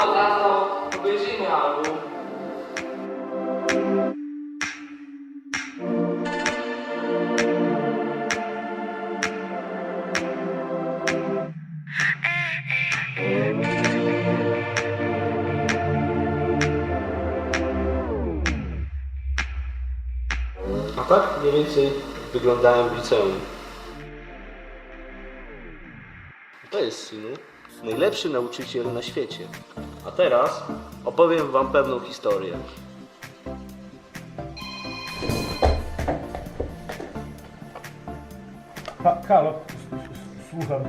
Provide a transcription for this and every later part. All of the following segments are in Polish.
to tato, obejrzyjmy album. A tak mniej więcej wyglądałem w liceum. To jest synu najlepszy nauczyciel na świecie. A teraz opowiem wam pewną historię. Ha, halo, słucham.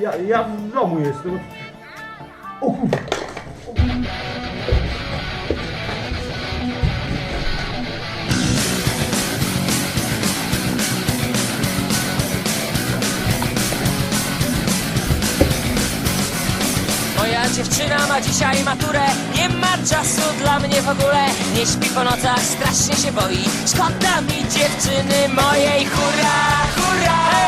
Ja, ja w domu jestem. O. Moja dziewczyna ma dzisiaj maturę. Nie ma czasu dla mnie w ogóle. Nie śpi po nocach, strasznie się boi. Szkoda mi dziewczyny mojej. Hurra, hurra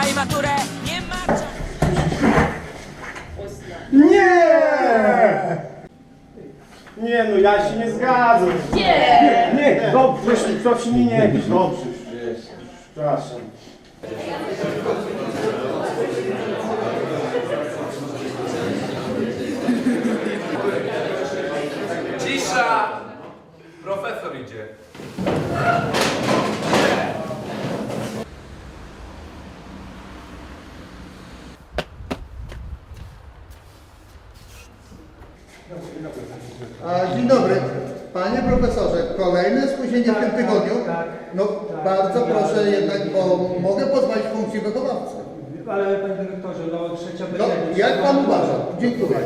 dzisiaj maturę Nie ma czasu Nie! Nie no, ja się nie zgadzam. Nie! Nie, dobrze, coś mi nie dobrze. Przepraszam. A, Dzień dobry. Panie profesorze, kolejne spóźnienie w tym tygodniu. No bardzo proszę jednak, bo mogę pozbawić funkcji wychowawcy. Ale panie dyrektorze, no trzecia No, będzie. jak pan uważa? Dziękuję.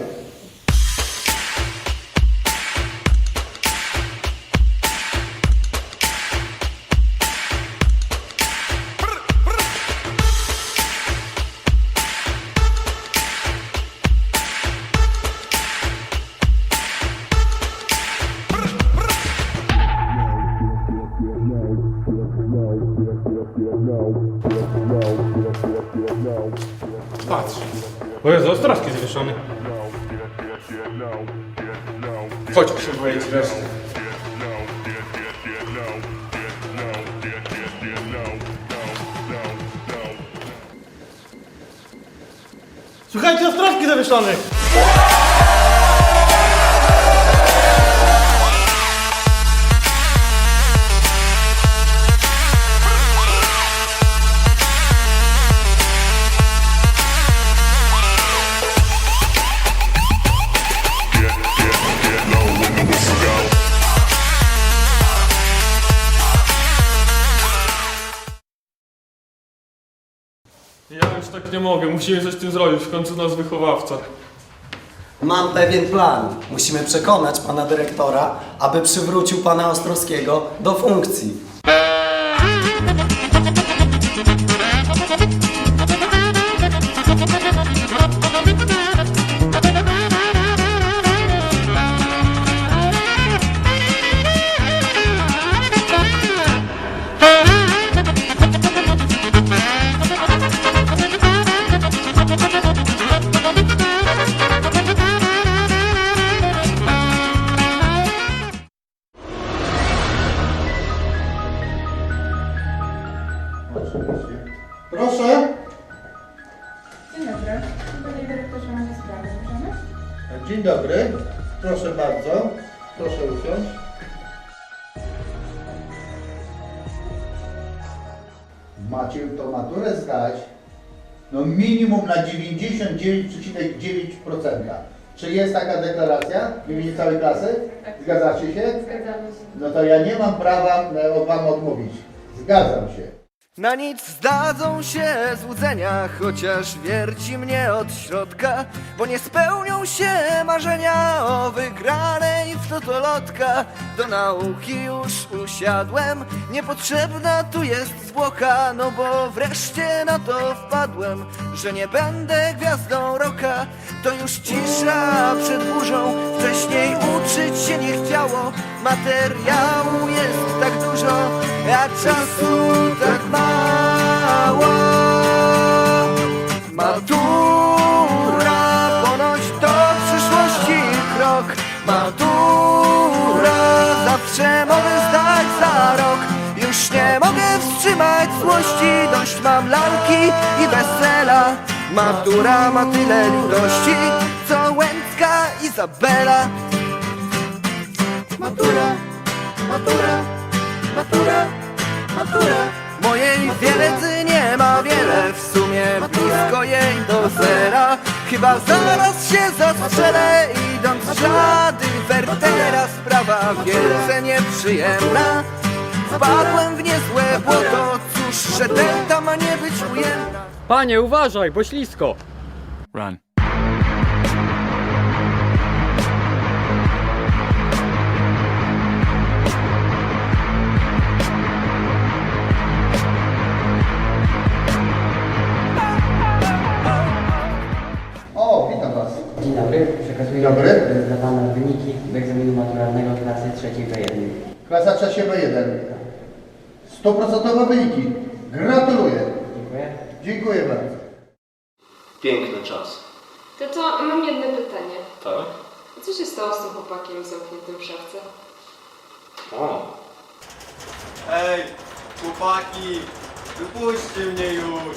O Jezu, ostrożki zawieszony. Chodź, boję ci reszty. Słuchajcie, ostrożki zawieszony! Tak nie mogę, musimy coś z tym zrobić, w końcu nas wychowawca. Mam pewien plan. Musimy przekonać pana dyrektora, aby przywrócił pana Ostrowskiego do funkcji. Dzień dobry. Proszę bardzo. Proszę usiąść. Macie tą maturę zdać no minimum na 99,9%. Czy jest taka deklaracja w imieniu całej klasy? Zgadzacie się? Zgadzamy się. No to ja nie mam prawa e, od Wam odmówić. Zgadzam się. Na nic zdadzą się złudzenia, chociaż wierci mnie od środka, bo nie spełnią się marzenia o wygranej w totolotka. Do nauki już usiadłem, niepotrzebna tu jest zwłoka, no bo wreszcie na to wpadłem, że nie będę gwiazdą roka. To już cisza przed burzą, wcześniej uczyć się nie chciało, materiału jest tak dużo, a czasu tak mało. Matura, ponoć to przyszłości krok. Matura, zawsze mogę zdać za rok. Już nie mogę wstrzymać złości, dość mam lalki i wesela. Matura ma tyle ludości, co Łęcka Izabela. Matura, matura, matura, matura. Mojej wiedzy nie ma wiele, w sumie blisko jej do zera. Chyba zaraz się zastrzelę, idąc w ślady Wertera. Sprawa wielce nieprzyjemna. Wpadłem w niezłe błoto, cóż, że delta ma nie być ujemna. Panie, uważaj, bo ślisko. Run. Dzień dobry, przekazuję Dzień dobry. dla Pana wyniki do egzaminu maturalnego klasy trzeciej B1. Klasa trzecia B1. Stuprocentowe wyniki. Gratuluję. Dziękuję. Dziękuję bardzo. Piękny czas. To co, mam jedno pytanie. Tak? Co się stało z tym chłopakiem zamkniętym w szafce? O, Ej, chłopaki, wypuśćcie mnie już.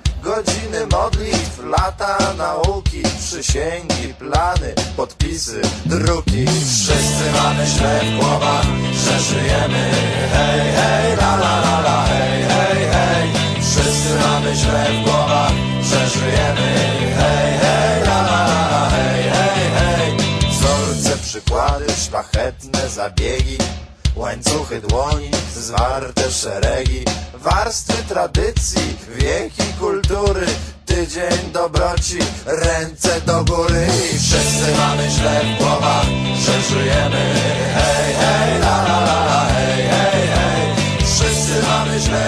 Godziny modlitw, lata nauki Przysięgi, plany, podpisy, druki. Wszyscy mamy źle w głowach, że żyjemy. Hej, hej, la la la la, hej, hej, hej. Wszyscy mamy źle w głowach, że żyjemy. Hej, hej, la la la la, hej, hej, hej. Wzorce, przykłady, szlachetne zabiegi Łańcuchy dłoni, zwarte szeregi Warstwy tradycji, wieki kultury Tydzień dobroci, ręce do góry. I wszyscy mamy źle w głowach, że żyjemy Hej, hej, la la la la, hej, hej, hej. Wszyscy mamy źle